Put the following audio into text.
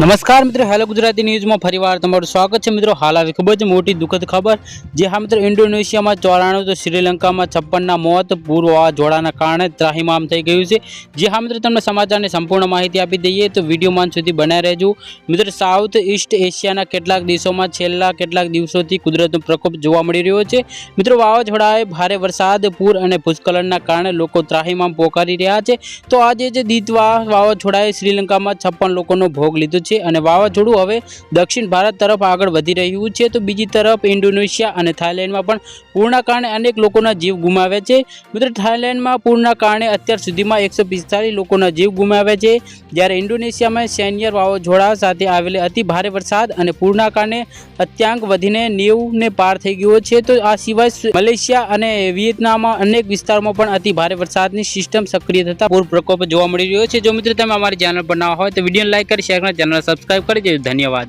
નમસ્કાર મિત્રો, હેલો ગુજરાતી ન્યૂઝમાં ફરીવાર તમારું સ્વાગત છે. મિત્રો, હાલ આવી ખૂબ જ મોટી દુઃખદ ખબર, જે હા મિત્રો ઇન્ડોનેશિયામાં ચોરાણું તો શ્રીલંકામાં છપ્પનના મોત પૂર વાવાઝોડાના કારણે ત્રાહિમામ થઈ ગયું છે. જે હા મિત્રો તમને સમાચારની સંપૂર્ણ માહિતી આપી દઈએ તો વિડીયોમાં સુધી બનાવી રહેજો. મિત્રો, સાઉથ ઇસ્ટ એશિયાના કેટલાક દેશોમાં છેલ્લા કેટલાક દિવસોથી કુદરતનો પ્રકોપ જોવા મળી રહ્યો છે. મિત્રો, વાવાઝોડાએ ભારે વરસાદ, પૂર અને ભૂસ્ખલનના કારણે લોકો ત્રાહિમામ પોકારી રહ્યા છે. તો આજે જે દીતવા વાવાઝોડાએ શ્રીલંકામાં છપ્પન લોકોનો ભોગ લીધો છે અને વાવાઝોડું હવે દક્ષિણ ભારત તરફ આગળ વધી રહ્યું છે. તો બીજી તરફ ઇન્ડોનેશિયા અને થાઇલેન્ડમાં પણ પૂરના કારણે અનેક લોકોના જીવ ગુમાવ્યા છે. મિત્રો, થાઇલેન્ડમાં પૂરના કારણે અત્યાર સુધીમાં એકસો લોકોના જીવ ગુમાવ્યા છે. જ્યારે ઇન્ડોનેશિયામાં સૈન્ય વાવાઝોડા સાથે આવેલી અતિ ભારે વરસાદ અને પૂરના કારણે અત્યાંક વધીને નેવુંને પાર થઈ ગયો છે. તો આ સિવાય મલેશિયા અને વિયેતનામમાં અનેક વિસ્તારોમાં પણ અતિ ભારે વરસાદની સિસ્ટમ સક્રિય થતા પૂર પ્રકોપ જોવા મળી રહ્યો છે. જો મિત્રો, તમે અમારી ચેનલ પર ના હોય તો વીડિયો લાઇક કરી, શેર કરી ચેનલ સબસ્ક્રાઈબ કરી દેજો. ધન્યવાદ.